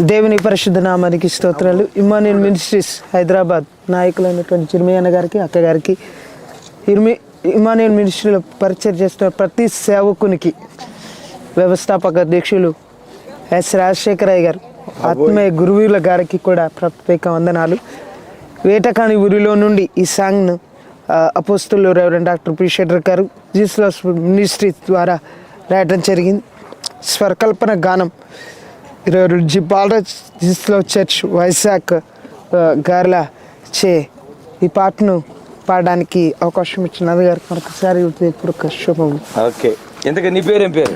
దేవుని పరిశుద్ధ నామానికి స్తోత్రాలు. ఇమానియల్ మినిస్ట్రీస్ హైదరాబాద్ నాయకులైనటువంటి చిరుమయ్యన్న గారికి అక్క గారికి ఇర్మి ఇమానియల్ మినిస్ట్రీలో పరిచయం చేస్తున్న ప్రతి సేవకునికి వ్యవస్థాపక అధ్యక్షులు ఎస్ రాజశేఖరయ్య గారు ఆత్మీయ గురువుల గారికి కూడా ప్రత్యేక వందనాలు. వేటకాని ఊరిలో నుండి ఈ సాంగ్ను అపోస్తులు రెవరెండ్ డాక్టర్ పి గారు జీసస్ మినిస్ట్రీ ద్వారా రాయటం జరిగింది. స్వరకల్పన గానం ఇరవై రెండు జి బాలరాజ్ జిస్లో చర్చ్ వైజాగ్ గార్ల చే ఈ పాటను పాడడానికి అవకాశం ఇచ్చిన గారికి మరొకసారి హృదయపూర్వక ఓకే. ఇంతకీ నీ పేరు ఏం పేరు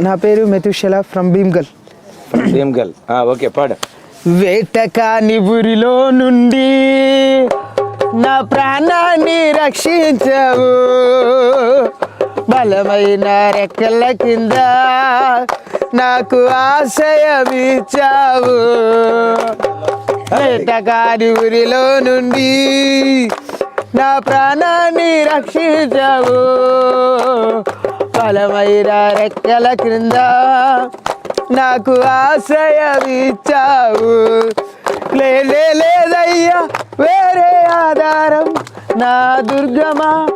నా పేరు మెతుషల ఫ్రమ్ భీమ్గల్. ఏం గల్ ఆ, ఓకే పాడు. వేటకాని ఊరిలో నుండి నా ప్రాణాన్ని రక్షించావు. బలమైన రెక్కల కింద నాకు ఆశయమిచ్చావు. వేటకాని ఊరిలో నుండి నా ప్రాణాన్ని రక్షించావు. బలమైన రెక్కల క్రింద నాకు ఆశ్రయమిచ్చావు లేదే లేదయ్యా వేరే ఆధారం. నా దుర్గమా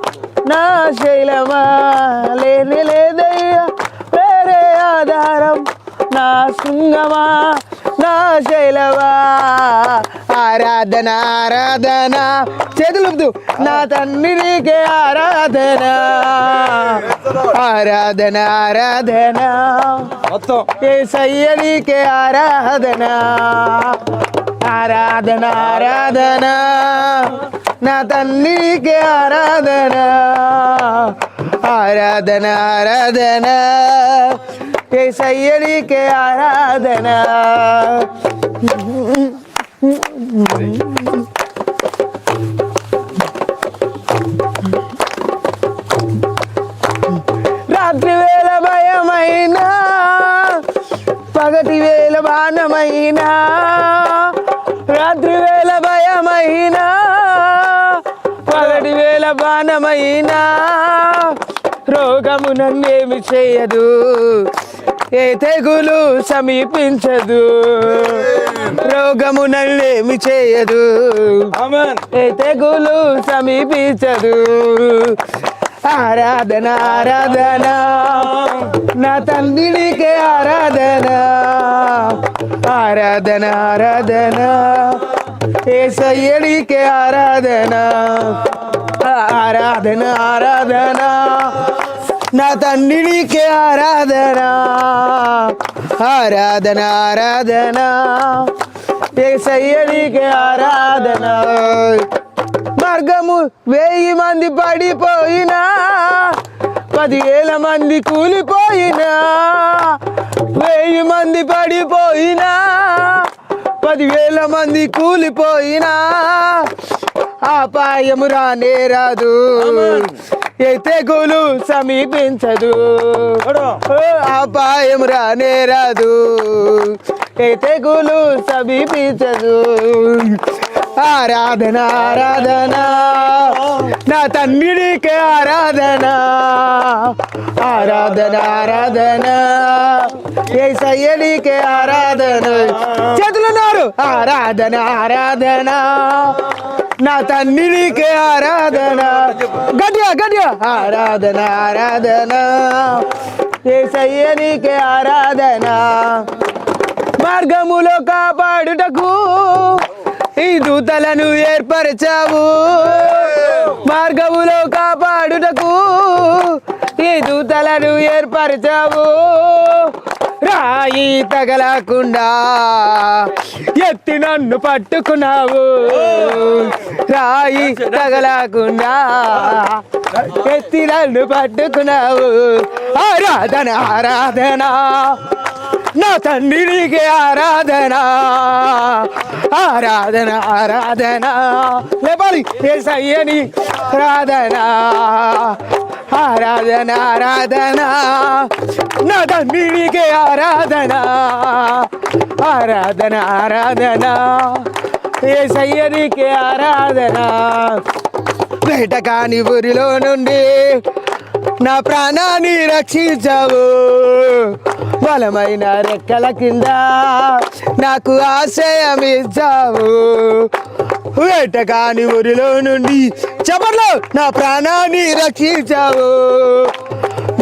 నా శైలమా? లేని లేదయ్యా ఆధారం. నా శృంగమా? నా శైలమా? ఆరాధన ఆరాధన. చేతులు. నా తండ్రి నీకే ఆరాధన. ఆరాధన ఆరాధన. మొత్తం. ఏ సయ్యడికే ఆరాధన. ఆరాధన ఆరాధన. నా తల్లికే ఆరాధన. ఆరాధన ఆరాధన. ఏ సయ్యడికే ఆరాధన. రాత్రి వేళ భయమైనా పగటి వేళ బాణమైనా రాత్రి వేళ భయమైనా పగటి వేళ బాణమైనా రోగము నన్నేమి చేయదు. ఏ తెగులు సమీపించదు. రోగము నన్నేమి చేయదు. ఏ తెగులు సమీపించదు. ఆరాధన ఆరాధన. నా తండ్రికి ఆరాధన. ఆరాధన ఆరాధన. ఏ సయ్యడికి ఆరాధన. ఆరాధన ఆరాధన. నా తండ్రికి ఆరాధన ఆరాధన ఆరాధన. ఏ సయ్యడికి ఆరాధన. మార్గము వెయ్యి మంది పడిపోయినా పదివేల మంది కూలిపోయినా వెయ్యి మంది పడిపోయినా పదివేల మంది కూలిపోయినా. అపాయము రానే రాదు. ఏ తెగులు సమీపించదు. ఓ, అపాయము రానే రాదు. ఏ తెగులు సమీపించదు. ఆరాధన ఆరాధన. నా తండ్రికి ఆరాధన. ఆరాధన ఆరాధన. ఏ సయ్యడికి ఆరాధన. చేతులున్నారు. ఆరాధన ఆరాధన. నా తన్నికే ఆరాధన. గట్టిగా గట్టిగా ఆరాధన ఆరాధన. ఏ సయ్యడికి ఆరాధన. మార్గములో కాపాడుటకు ఈ దూతలను ఏర్పరచావు. మార్గములో కాపాడుటకు ఈ దూతలను ఏర్పరచావు. రాయి తగలకుండా ఎత్తి నన్ను పట్టుకున్నావు. రాయి తగలకుండా ఎత్తి నన్ను పట్టుకున్నావు. ఆరాధన ఆరాధన. నా తండ్రికి ఆరాధన. ఆరాధన ఆరాధన. లేపాలి ఏసయ్యని ఆరాధన. ఆరాధన ఆరాధన నా తండ్రికి ఆరాధన ఆరాధన ఆరాధన ఏసయ్యనికి ఆరాధన. వేటకాని ఊరిలో నుండి నా ప్రాణాన్ని రక్షించావు. బలమైన రెక్కల కింద నాకు ఆశయం ఇచ్చావు వేటగాని ఊరిలో నుండి చెప్పట్లో నా ప్రాణాన్ని రక్షించావు.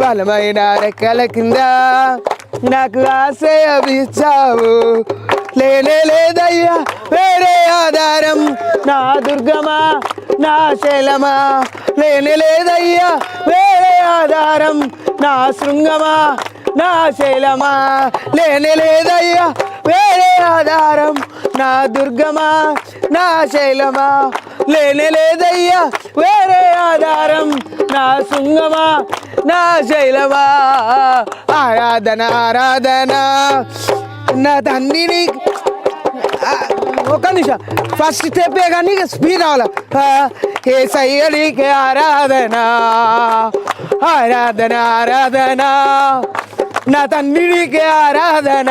బలమైన రెక్కల కింద నాకు ఆశయం ఇచ్చావు లేనే లేదయ్యా వేరే ఆధారం. నా దుర్గమా నా శైలమా? లేనే లేదయ్యా వేరే ఆధారం. నా శృంగమా నా శైలమా? లేనే లేదయ్యా వేరే ఆధారం నా దుర్గమా నా శైలమా? లేనే లేదయ్యా వేరే ఆధారం నా శృంగమా నా శైలమా? ఆరాధన ఆరాధన. నా తండ్రిని ఒక నిమిషం. ఫస్ట్ స్టెప్పే కానీ స్పీడ్ రావాల? ఏ సయ్యడికి ఆరాధన ఆరాధన ఆరాధన. నా తండ్రికి ఆరాధన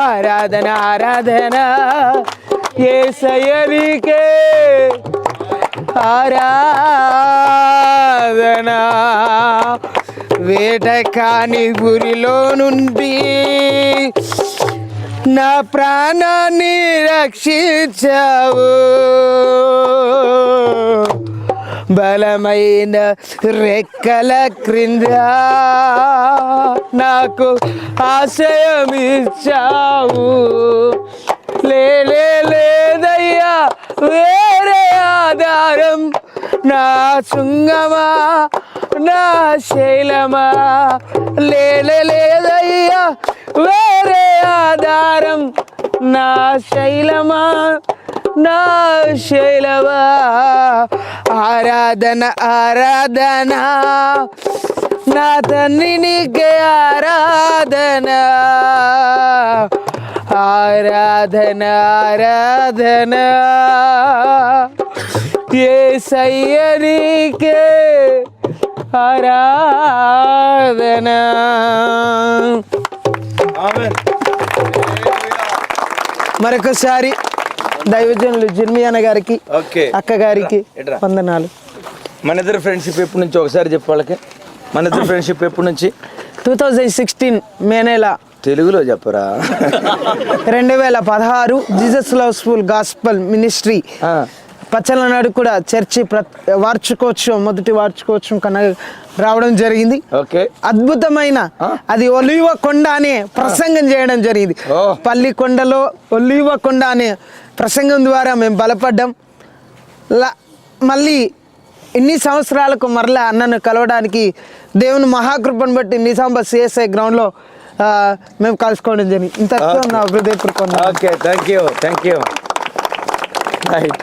ఆరాధన ఆరాధన. ఏ ఆరాధన. వేట కాని గురిలో నుండి నా ప్రాణాన్ని రక్షించావు. బలమైన రెక్కల క్రింద నాకు ఆశయం ఇచ్చావు లేలే లేదయ్యా వేరే ఆధారం. నా శృంగమా నా శైలమా? లేదయ్యా వేరే ఆధారం. నా శైలమా నా శైలమా ఆరాధన ఆరాధన. నా తండ్రినికి ఆరాధన. ఆరాధన ఆరాధన. ఏ సయ్యనికే ఆరాధన మరొకసారి దైవజనులు జిర్మియాన గారికి ఓకే. అక్క గారికి? వందనాలు. మన ఇద్దరు ఫ్రెండ్షిప్ ఎప్పటి నుంచి? ఒకసారి చెప్పు వాళ్ళకి. మన ఇద్దరు ఫ్రెండ్షిప్ ఎప్పటి నుంచి? టూ థౌజండ్ సిక్స్టీన్ మే నెల. తెలుగులో చెప్పరా? రెండు వేల పదహారు Jesus love school gospel ministry. ఆ, పచ్చలనాడు కూడా చర్చి ప్ర వార్చుకోవచ్చు మొదటి వార్చుకోవచ్చు కన్నా రావడం జరిగింది. ఓకే. అద్భుతమైన అది ఒలివ కొండ అనే ప్రసంగం చేయడం జరిగింది. పల్లి కొండలో ఒలివ కొండ అనే ప్రసంగం ద్వారా మేము బలపడ్డాం. ల- మళ్ళీ ఇన్ని సంవత్సరాలకు మరలా అన్నను కలవడానికి దేవుని మహాకృపను బట్టి నిజామాబాద్ సిఎస్ఐ గ్రౌండ్లో మేము కలుసుకోవడం జరిగింది. ఇంతతో నా హృదయపూర్వక okay. Thank you thank you right.